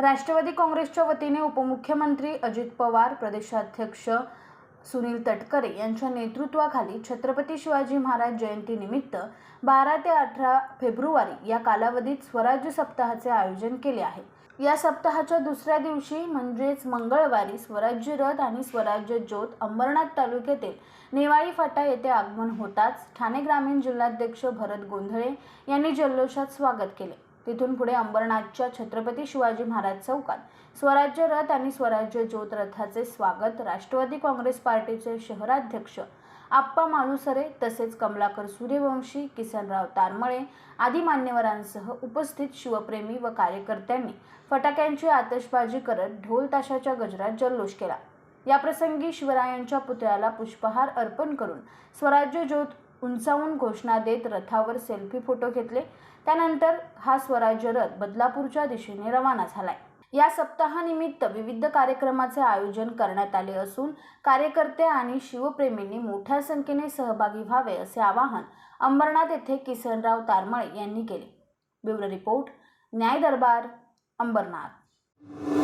राष्ट्रवादी काँग्रेसच्या वतीने उपमुख्यमंत्री अजित पवार प्रदेशाध्यक्ष सुनील तटकरे यांच्या नेतृत्वाखाली छत्रपती शिवाजी महाराज जयंतीनिमित्त बारा ते अठरा फेब्रुवारी या कालावधीत स्वराज्य सप्ताहाचे आयोजन केले आहे. या सप्ताहाच्या दुसऱ्या दिवशी म्हणजेच मंगळवारी स्वराज्य रथ आणि स्वराज्य ज्योत अंबरनाथ तालुक्यातील नेवाळी फाटा येथे आगमन होताच ठाणे ग्रामीण जिल्हाध्यक्ष भरत गोंधळे यांनी जल्लोषात स्वागत केले. तिथून पुढे अंबरनाथच्या छत्रपती शिवाजी महाराज चौकात स्वराज्य रथ आणि स्वराज्य ज्योत रथाचे स्वागत राष्ट्रवादी काँग्रेस पार्टीचे शहराध्यक्ष आप्पा मालुसरे तसेच कमलाकर सूर्यवंशी किसनराव तारमळे आदी मान्यवरांसह उपस्थित शिवप्रेमी व कार्यकर्त्यांनी फटाक्यांची आतषबाजी करत ढोल ताशाच्या गजरात जल्लोष केला. याप्रसंगी शिवरायांच्या पुतळ्याला पुष्पहार अर्पण करून स्वराज्य ज्योत उंचावून घोषणा देत रथावर सेल्फी फोटो घेतले. त्यानंतर हा स्वराज्य रथ बदलापूरच्या दिशेने रवाना झालाय. या सप्ताहानिमित्त विविध कार्यक्रमाचे आयोजन करण्यात आले असून कार्यकर्ते आणि शिवप्रेमींनी मोठ्या संख्येने सहभागी व्हावे असे आवाहन अंबरनाथ येथे किसनराव तारमळे यांनी केले. ब्युरो रिपोर्ट न्याय दरबार अंबरनाथ.